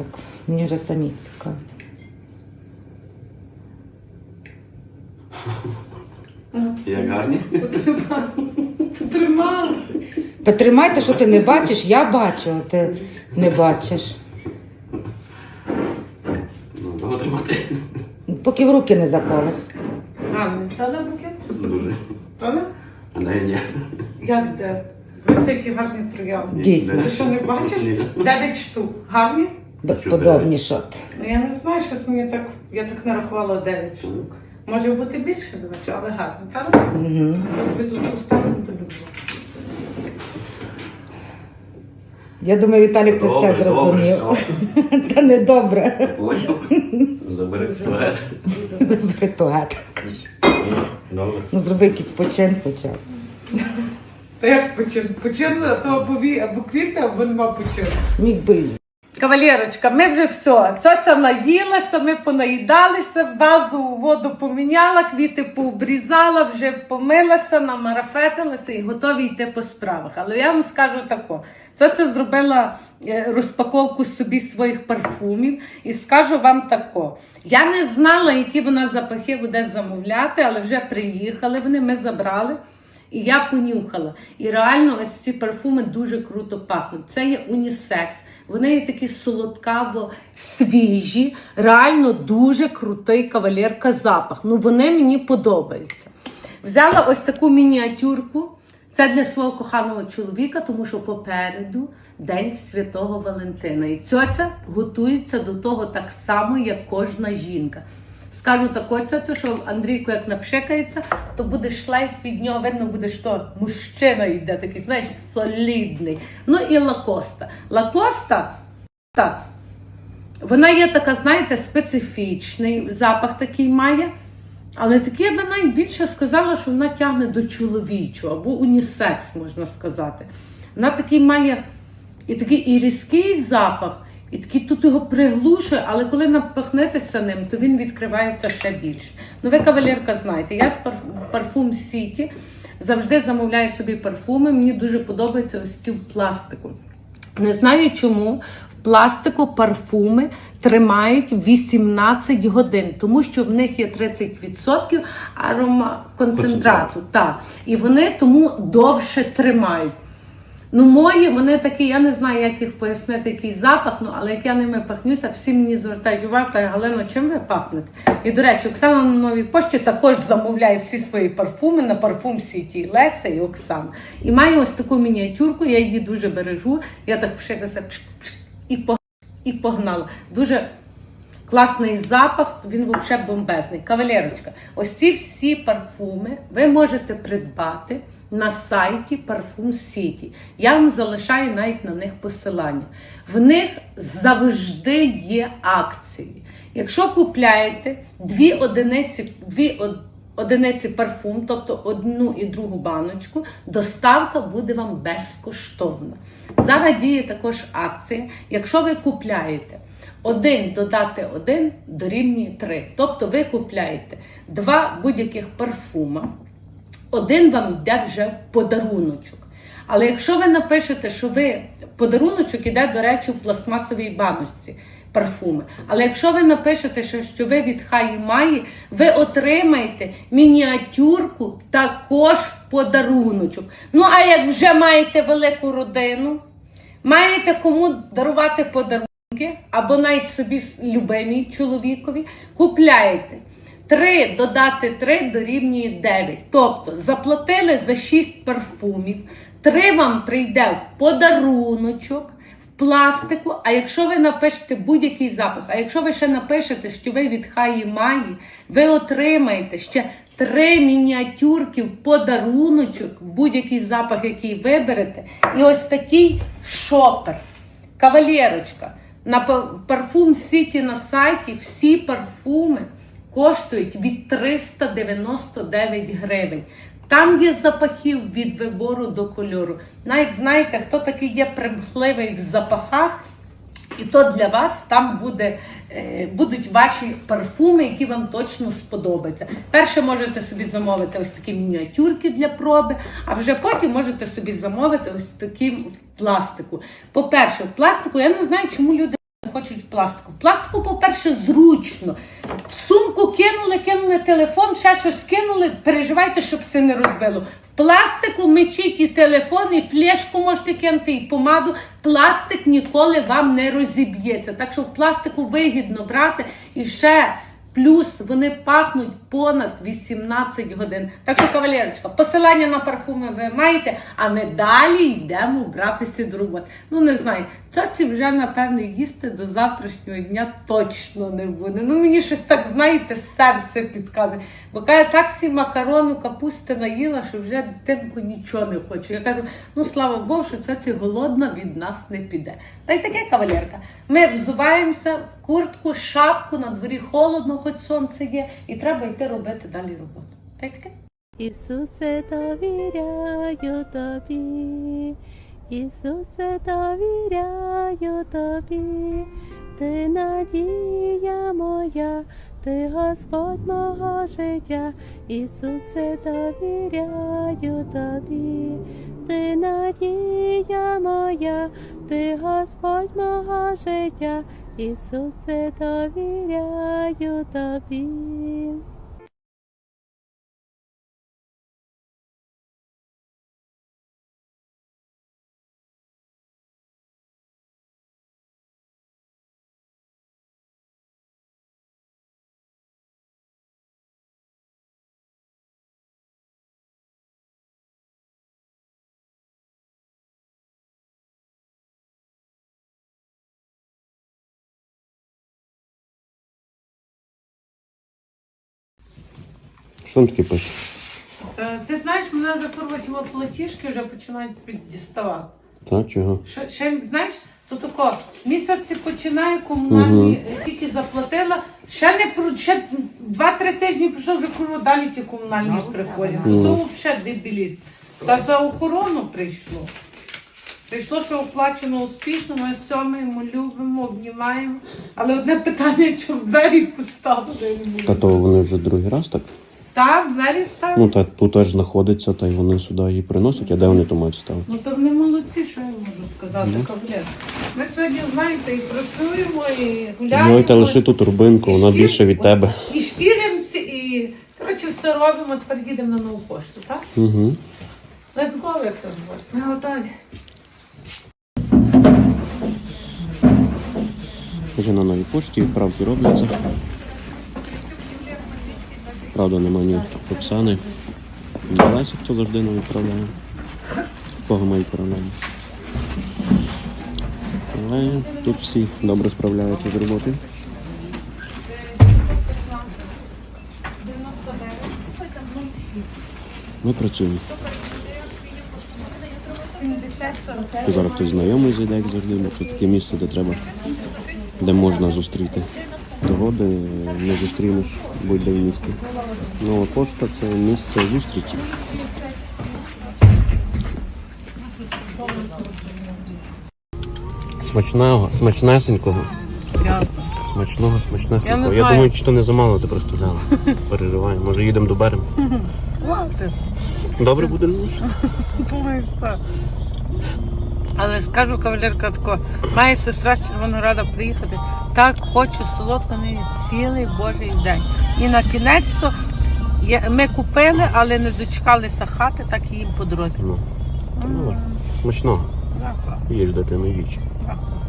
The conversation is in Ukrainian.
Так, мені вже самі цікаво. Як гарні? Тримав. Та тримайте, що ти не бачиш, я бачу, а ти не бачиш. Ну, того тримати. Поки в руки не заколить. Гарний. Правда букет? Дуже. Правда? А дай ні. Як де? Ось які гарні троянди. Дійсно. Ти що не бачиш? Дев'ять штук. Гарні? Безподобні шоти. Ну я не знаю, щось мені так, я так нарахувала 9 штук. Може бути більше, до речі, але гарно, правда? Угу. Я собі тут поставлю, то люблю. Я думаю, Віталік ти все Добре, зрозумів. добре, Та не добре. Поняв. Забери туалет. Забери тугат. Добре. Ну зроби якийсь почин хоча б. Та як почин? Почин, а то або, ві- або квіти, або нема почин. Міг би. Кавалерочка, ми вже все. Цьоця наїлася, ми понаїдалися, вазу у воду поміняла, квіти пообрізала, вже помилася, намарафетилася і готові йти по справах. Але я вам скажу тако. Цьоця зробила е, розпаковку собі своїх парфумів і скажу вам тако. Я не знала, які вона запахи буде замовляти, але вже приїхали вони, ми забрали. І я понюхала. І реально ось ці парфуми дуже круто пахнуть. Це є унісекс. Вони такі солодкаво свіжі, реально дуже крутий кавалерка запах. Ну вони мені подобаються. Взяла ось таку мініатюрку. Це для свого коханого чоловіка, тому що попереду День Святого Валентина. І цьоця готується до того так само, як кожна жінка. Скажу тако, цьоцю, що Андрійко як напшикається, то буде шлейф від нього, видно буде, що мужчина йде такий, знаєш, солідний. Ну і лакоста. Лакоста, так, вона є така, знаєте, специфічний запах такий має. Але таке я би навіть більше сказала, що вона тягне до чоловічого або унісекс, можна сказати. Вона такий має і такий і різкий запах, і такий тут його приглушує, але коли напахнетеся ним, то він відкривається ще більше. Ну, ви, кавалерка, знаєте, я з парф- парфум Сіті завжди замовляю собі парфуми. Мені дуже подобається ось ці в пластику. Не знаю чому. В пластику парфуми тримають 18 годин, тому що в них є 30% аромаконцентрату. Так. І вони тому довше тримають. Ну, мої, вони такі, я не знаю, як їх пояснити, який запах, ну, але як я ними пахнюся, всі мені звертають увагу, кажуть, Галино, чим ви пахнете? І, до речі, Оксана на новій пошті також замовляє всі свої парфуми на парфум Сіті, Леся і Оксана. І маю ось таку мініатюрку, я її дуже бережу. Я так пшикася і погнала. Дуже Класний запах, він взагалі бомбезний. Кавалерочка, ось ці всі парфуми ви можете придбати на сайті Parfum Сіті. Я вам залишаю навіть на них посилання. В них завжди є акції. Якщо купляєте дві одиниці, дві од- одиниці парфум, тобто одну і другу баночку, доставка буде вам безкоштовна. Зараз діє також акція. Якщо ви купляєте один додати один дорівнює 3. Тобто ви купляєте два будь-яких парфума, один вам йде вже в подаруночок. Але якщо ви напишете, що ви подаруночок іде, до речі, в пластмасовій баночці парфуми. Але якщо ви напишете, що, що ви від Хаї Маї, ви отримаєте мініатюрку також подаруночок. Ну, а як вже маєте велику родину, маєте кому дарувати подарунки, або навіть собі любимій чоловікові, купляєте. 3 додати 3 дорівнює 9. Тобто заплатили за 6 парфумів, 3 вам прийде в подаруночок, в пластику. А якщо ви напишете будь-який запах, а якщо ви ще напишете, що ви від Хаї Маї, ви отримаєте ще 3 мініатюрки в подаруночок, будь-який запах, який виберете. І ось такий шопер. Кавалерочка, на парфум Сіті на сайті всі парфуми коштують від 399 гривень. Там є запахів від вибору до кольору. Навіть знаєте, хто такий є примхливий в запахах, і то для вас там буде, е, будуть ваші парфуми, які вам точно сподобаються. Перше можете собі замовити ось такі мініатюрки для проби, а вже потім можете собі замовити ось такі в пластику. По-перше, в пластику я не знаю, чому люди. не хочуть пластику. Пластику, по-перше, зручно. В кинули, кинули телефон, ще щось кинули, переживайте, щоб це не розбило. В пластику мечіть і телефон, і флешку можете кинути, і помаду. Пластик ніколи вам не розіб'ється. Так що в пластику вигідно брати і ще. Плюс вони пахнуть понад 18 годин. Так що, кавалерочка, посилання на парфуми ви маєте, а ми далі йдемо братися роботи. Ну не знаю, це вже напевне їсти до завтрашнього дня точно не буде. Ну мені щось так, знаєте, серце підказує. Бо каже, так всі макарону, капусти наїла, що вже дитинку нічого не хочу. Я кажу, ну слава Богу, що це ці голодна від нас не піде. Та й таке кавалерка. Ми взуваємося, куртку, шапку, на дворі холодно, хоч сонце є, і треба йти робити далі роботу. Та й таке. Ісусе, довіряю тобі, Ісусе, довіряю тобі, ти надія моя, ти Господь мого життя, Ісусе, довіряю тобі, ти надія моя, ти Господь мого життя, Ісусе, довіряю тобі. Що там таке пише? Е, Ти знаєш, мене вже порваті платіжки вже починають діставати. Так, чого? Ще, ще знаєш, то тако, місяці починає комунальні, е, тільки заплатила, ще не про ще два-три тижні пройшов, вже курва далі ті комунальні приходять. Ну, то взагалі дебілізм. Та за охорону прийшло. Прийшло, що оплачено успішно, ми сьомаємо, любимо, обнімаємо. Але одне питання, що в двері поставили. Та то вони вже другий раз так. Так, двері ставили. Ну та тут теж знаходиться, та й вони сюди її приносять, а де вони то мають ставити? Ну то вони молодці, що я можу сказати, кавалер. Ми сьогодні, знаєте, і працюємо, і гуляємо. Ну і та лиши ту турбинку, вона більше від тебе. І шкіримося, і коротше все робимо, тепер їдемо на нову пошту, так? Угу. Let's go, як то говорить. Ми готові. Вже на новій пошті відправки робляться. Правда, нема ні Оксани. Лесі, хто завжди нам відправляє. Кого ми відправляємо. Але тут всі добре справляються з роботою. Ми працюємо. Зараз хтось знайомий зайде, як завжди, бо це таке місце, де треба, де можна зустріти. Того, де не зустрінеш будь-де в місті. Нова пошта це місце зустрічі. Смачного, смачнесенького. Смачного, Я смачнесенького. не Я, думаю, чи то не замало, ти просто взяла. Переживай. Може їдемо до берем. Добре буде? ну? Думаю, так. Але скажу кавалерка тако, має сестра з Червонограда приїхати. Так хочу солодко неї цілий божий день. І на кінець то ми купили, але не дочекалися хати, так і їм по дорозі. Ну, ну, смачного. Їж дитину. Дякую.